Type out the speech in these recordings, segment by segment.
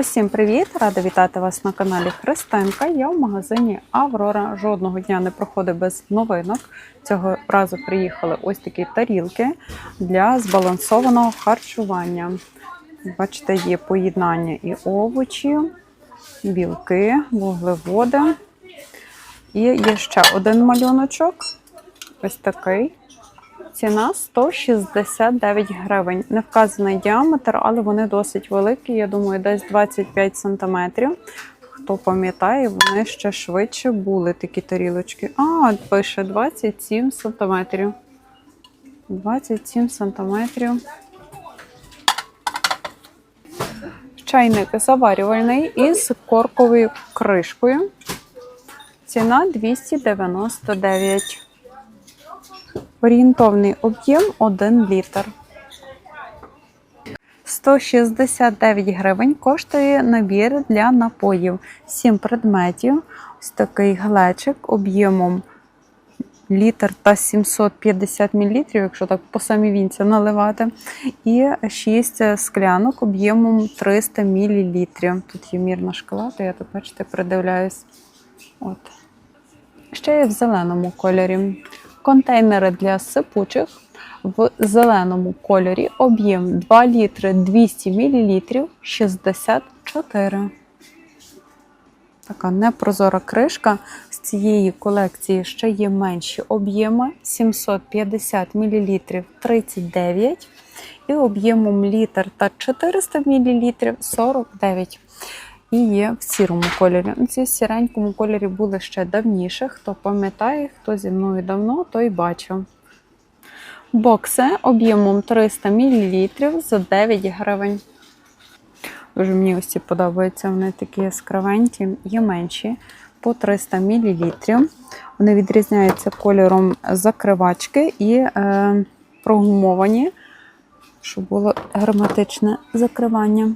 Усім привіт! Рада вітати вас на каналі Христинка. Я в магазині Аврора. Жодного дня не проходить без новинок. Цього разу приїхали ось такі тарілки для збалансованого харчування. Бачите, є поєднання і овочі, білки, вуглеводи. І є ще один малюночок. Ось такий. Ціна 169 гривень. Не вказаний діаметр, але вони досить великі. Я думаю, десь 25 см. Хто пам'ятає, вони ще швидше були такі тарілочки. А, пише 27 см. 27 см. Чайник заварювальний із корковою кришкою. Ціна 299 Орієнтовний об'єм 1 літр. 169 гривень коштує набір для напоїв. 7 предметів. Ось такий глечик об'ємом літр та 750 мл, якщо так по самій вінці наливати. І 6 склянок об'ємом 300 мл. Тут є мірна шкала, то я тут, бачите, придивляюсь. От. Ще є в зеленому кольорі. Контейнери для сипучих в зеленому кольорі. Об'єм 2 літри 200 мл 64. Така непрозора кришка. З цієї колекції ще є менші об'єми 750 мл 39 і об'ємом літр та 400 мл 49 і є в сірому кольорі. Ну, Ці в сіренькому кольорі були ще давніше. Хто пам'ятає, хто зі мною давно, той бачив. Бокси об'ємом 300 мл за 9 гривень. Дуже мені ось ці подобаються, вони такі яскравенькі, є менші по 300 мл. Вони відрізняються кольором закривачки і е, прогумовані, щоб було герметичне закривання.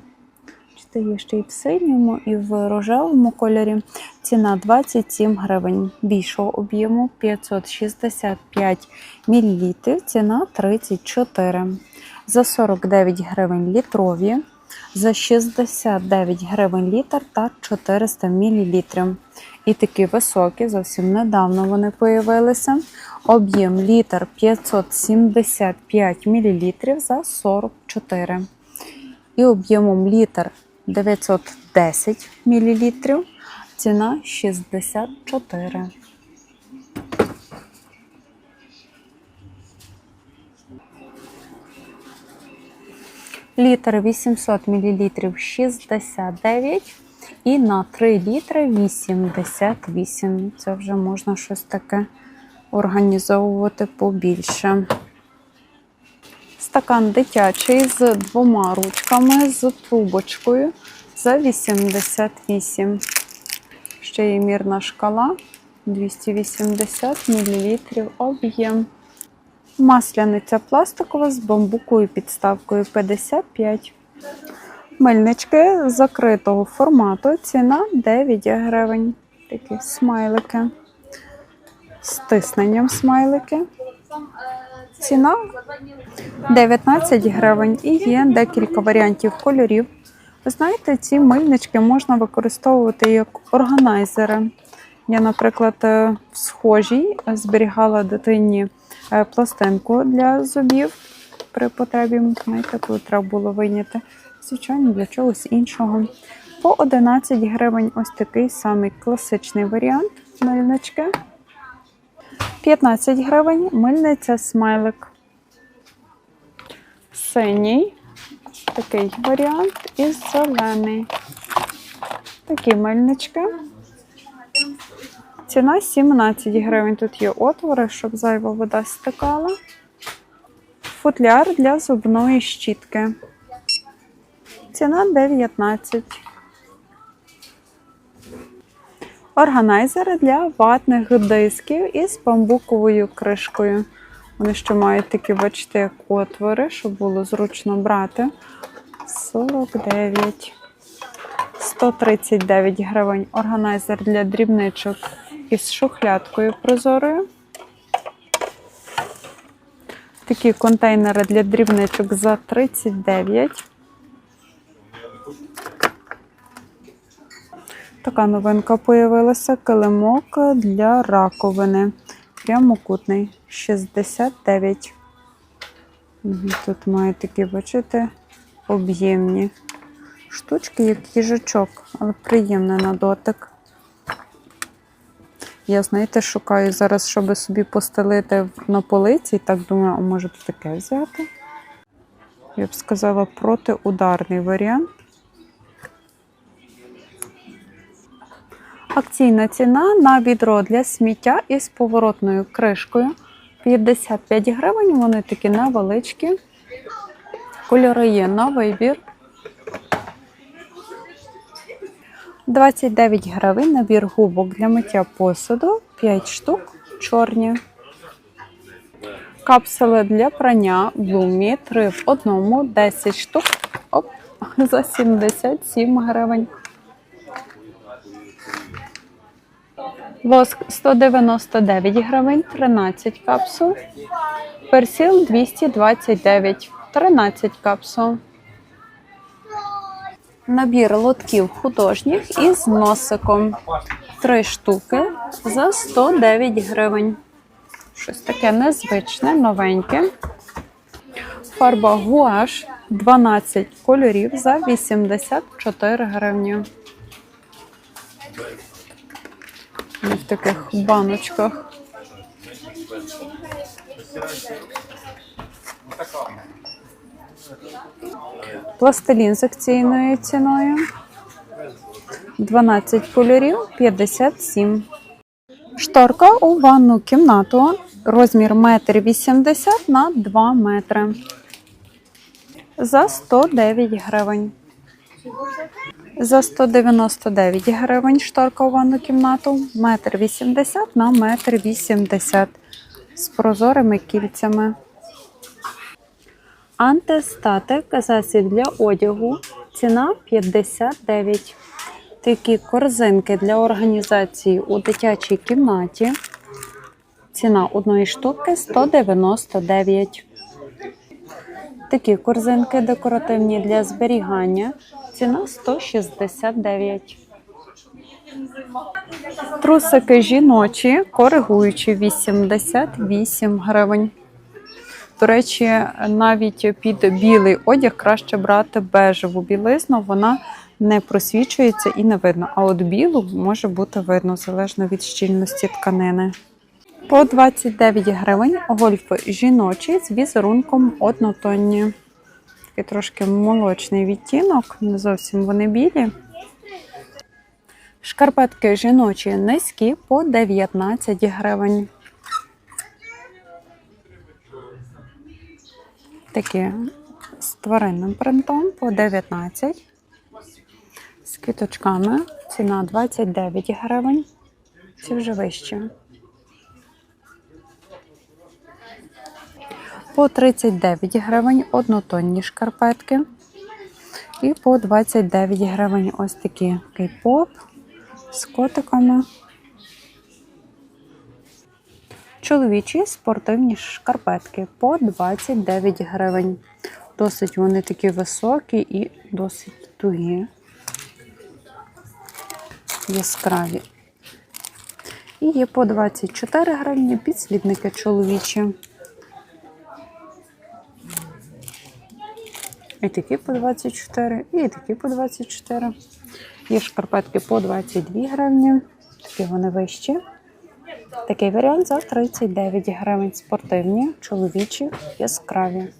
Бачите, є ще і в синьому, і в рожевому кольорі. Ціна 27 гривень. Більшого об'єму 565 мл. Ціна 34. За 49 гривень літрові, за 69 гривень літр та 400 мл. І такі високі, зовсім недавно вони появилися. Об'єм літр 575 мл за 44. І об'ємом літр 910 мл, ціна 64. Літр 800 мл 69 і на 3 літри 88. Це вже можна щось таке організовувати побільше. Стакан дитячий з двома ручками, з трубочкою за 88. Ще є мірна шкала 280 мл об'єм. Масляниця пластикова з бамбуковою підставкою 55. Мильнички закритого формату. Ціна 9 гривень. Такі смайлики. З тисненням смайлики. Ціна 19 гривень і є декілька варіантів кольорів. Ви знаєте, ці мильнички можна використовувати як органайзери. Я, наприклад, в схожій зберігала дитині пластинку для зубів при потребі, знаєте, коли треба було вийняти. Звичайно, для чогось іншого. По 11 гривень ось такий самий класичний варіант мильнички. 15 гривень мильниця смайлик. Синій, такий варіант і зелений. Такі мильнички. Ціна 17 гривень. Тут є отвори, щоб зайва вода стикала. Футляр для зубної щітки. Ціна 19. Органайзери для ватних дисків із бамбуковою кришкою. Вони ще мають такі, бачите, як отвори, щоб було зручно брати. 49. 139 гривень. Органайзер для дрібничок із шухлядкою прозорою. Такі контейнери для дрібничок за 39. Така новинка появилася. Килимок для раковини. Прямокутний. 69. Тут має такі, бачите, об'ємні штучки, як їжачок, але приємний на дотик. Я, знаєте, шукаю зараз, щоб собі постелити на полиці, і так думаю, а може таке взяти? Я б сказала, протиударний варіант. Акційна ціна на відро для сміття із поворотною кришкою 55 гривень. Вони такі невеличкі. Кольори є на вибір. 29 гривень набір губок для миття посуду, 5 штук, чорні. Капсули для прання Блумі 3 в одному, 10 штук. Оп, за 77 гривень. Воск 199 гривень, 13 капсул. Персил 229, 13 капсул. Набір лотків художніх із носиком. Три штуки за 109 гривень. Щось таке незвичне, новеньке. Фарба гуаш 12 кольорів за 84 гривні. В таких баночках. Пластилін з акційною ціною. 12 кольорів 57. Шторка у ванну кімнату. Розмір 1,80 м на 2 метри. За 109 гривень. За 199 гривень шторка у ванну кімнату. 1,80 м на 1,80 м. З прозорими кільцями. Антистатик засіб для одягу. Ціна 59. Такі корзинки для організації у дитячій кімнаті. Ціна одної штуки 199. Такі корзинки декоративні для зберігання. Ціна 169. Трусики жіночі, коригуючі 88 гривень. До речі, навіть під білий одяг краще брати бежеву білизну, вона не просвічується і не видно. А от білу може бути видно, залежно від щільності тканини. По 29 гривень гольфи жіночі з візерунком однотонні. Такий трошки молочний відтінок, не зовсім вони білі. Шкарпетки жіночі низькі по 19 гривень. Такі з тваринним принтом по 19. З квіточками. Ціна 29 гривень. Ці вже вищі. По 39 гривень однотонні шкарпетки. І по 29 гривень ось такі кей-поп з котиками. Чоловічі спортивні шкарпетки по 29 гривень. Досить вони такі високі і досить тугі, яскраві. І є по 24 гривні підслідники чоловічі. І такі по 24, і такі по 24. Є шкарпетки по 22 гривні. Такі вони вищі. Такий варіант за 39 гривень. Спортивні, чоловічі, яскраві.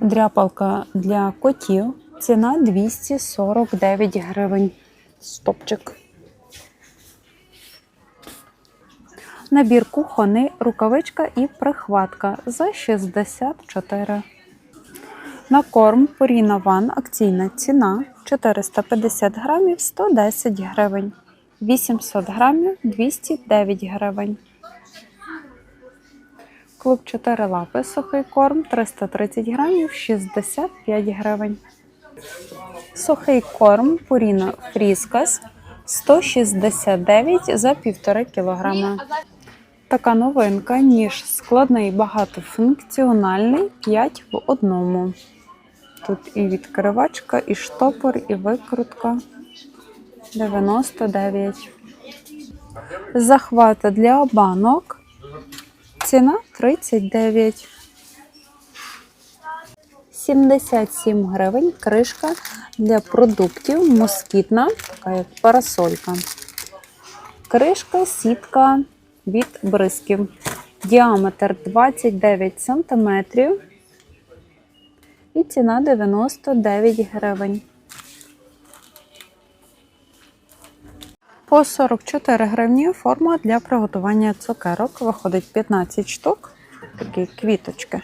Дряпалка для котів. Ціна 249 гривень. Стопчик. Набір кухонний, рукавичка і прихватка за 64. На корм Purina One акційна ціна 450 грамів 110 гривень. 800 грамів 209 гривень. Клуб 4 лапи сухий корм 330 грамів 65 гривень. Сухий корм Purina Friskas 169 за 1,5 кілограма. Така новинка, ніж складний багатофункціональний 5 в одному. Тут і відкривачка, і штопор, і викрутка. 99. Захвати для банок. Ціна 39. 77 гривень кришка для продуктів москітна, така як парасолька. Кришка, сітка від бризків. Діаметр 29 см. І ціна 99 гривень. По 44 гривні форма для приготування цукерок. Виходить 15 штук. Такі квіточки.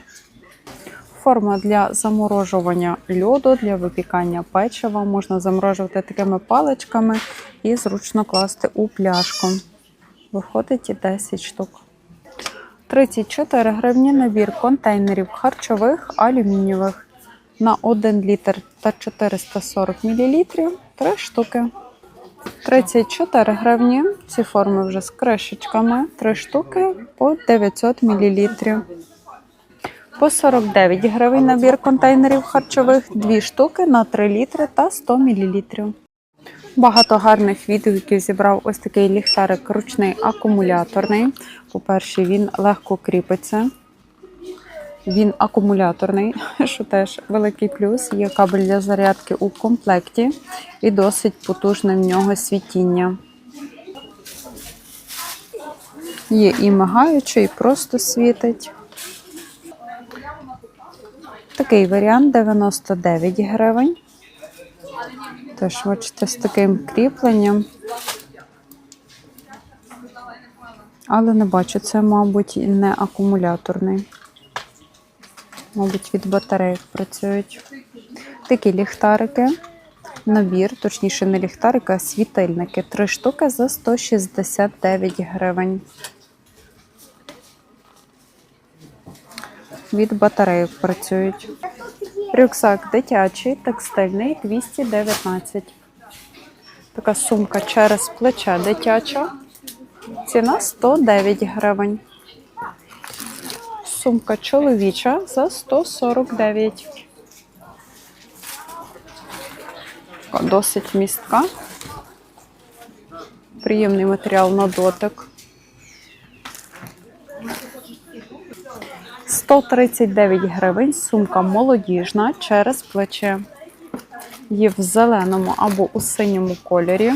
Форма для заморожування льоду, для випікання печива. Можна заморожувати такими паличками і зручно класти у пляшку. Виходить і 10 штук. 34 гривні набір контейнерів харчових алюмінієвих на 1 літр та 440 мл 3 штуки. 34 гривні. Ці форми вже з кришечками. 3 штуки по 900 мл. По 49 гривень набір контейнерів харчових, 2 штуки на 3 літри та 100 мл. Багато гарних відгуків зібрав ось такий ліхтарик ручний акумуляторний. По-перше, він легко кріпиться. Він акумуляторний, що теж великий плюс. Є кабель для зарядки у комплекті і досить потужне в нього світіння. Є і мигаючий, і просто світить. Такий варіант 99 гривень. Теж, бачите, з таким кріпленням. Але не бачу, це, мабуть, не акумуляторний. Мабуть, від батарейок працюють. Такі ліхтарики. Набір, точніше, не ліхтарики, а світильники. Три штуки за 169 гривень. Від батарейок працюють. Рюкзак дитячий, текстильний 219. Така сумка через плече дитяча. Ціна 109 гривень. Сумка чоловіча за 149. Досить містка. Приємний матеріал на дотик. 139 гривень. Сумка молодіжна через плече. Є в зеленому або у синьому кольорі.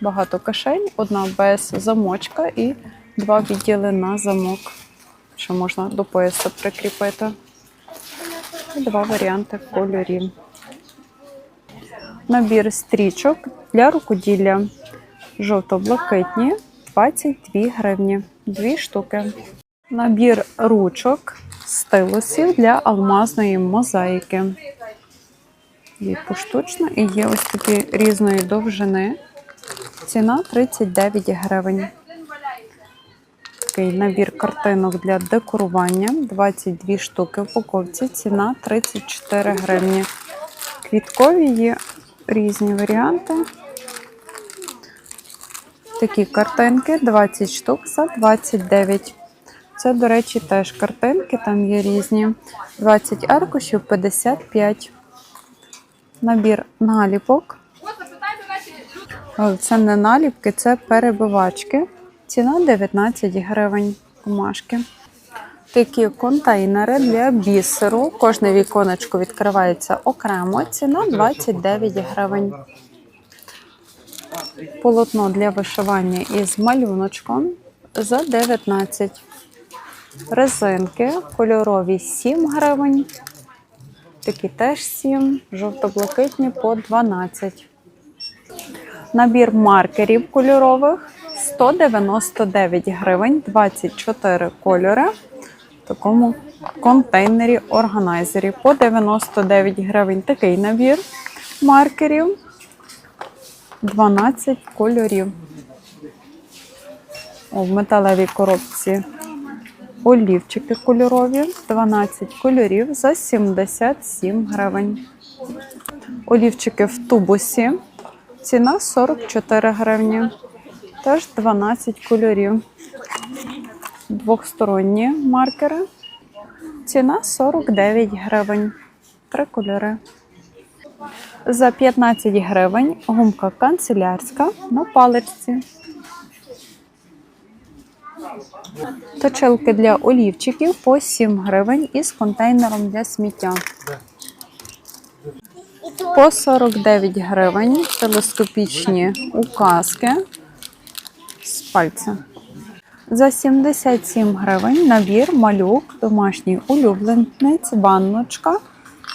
Багато кишень, одна без замочка і два відділи на замок, що можна до пояса прикріпити. Два варіанти кольорів. Набір стрічок для рукоділля. Жовто-блакитні 22 гривні. Дві штуки. Набір ручок, стилусів для алмазної мозаїки. Є поштучно і є ось такі різної довжини. Ціна 39 гривень. Такий набір картинок для декорування. 22 штуки в упаковці. Ціна 34 гривні. Квіткові є різні варіанти. Такі картинки 20 штук за 29. Це, до речі, теж картинки, там є різні. 20 аркушів, 55. Набір наліпок. Це не наліпки, це перебивачки. Ціна 19 гривень бумажки. Такі контейнери для бісеру. Кожне віконечко відкривається окремо. Ціна 29 гривень. Полотно для вишивання із малюночком за 19. Резинки кольорові 7 гривень. Такі теж 7, жовто-блакитні по 12. Набір маркерів кольорових 199 гривень, 24 кольори. В такому контейнері органайзері по 99 гривень такий набір маркерів. 12 кольорів. О, в металевій коробці олівчики кольорові, 12 кольорів за 77 гривень. Олівчики в тубусі. Ціна 44 гривні. Теж 12 кольорів. Двохсторонні маркери. Ціна 49 гривень. Три кольори. За 15 гривень гумка канцелярська на паличці. Точилки для олівчиків по 7 гривень із контейнером для сміття. По 49 гривень телескопічні указки з пальця. За 77 гривень набір малюк, домашній улюбленець, ванночка,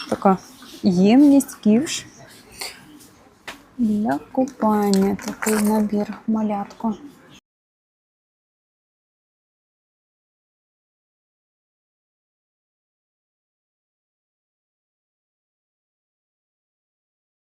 така ємність, ківш. Для купання такий набір малятко.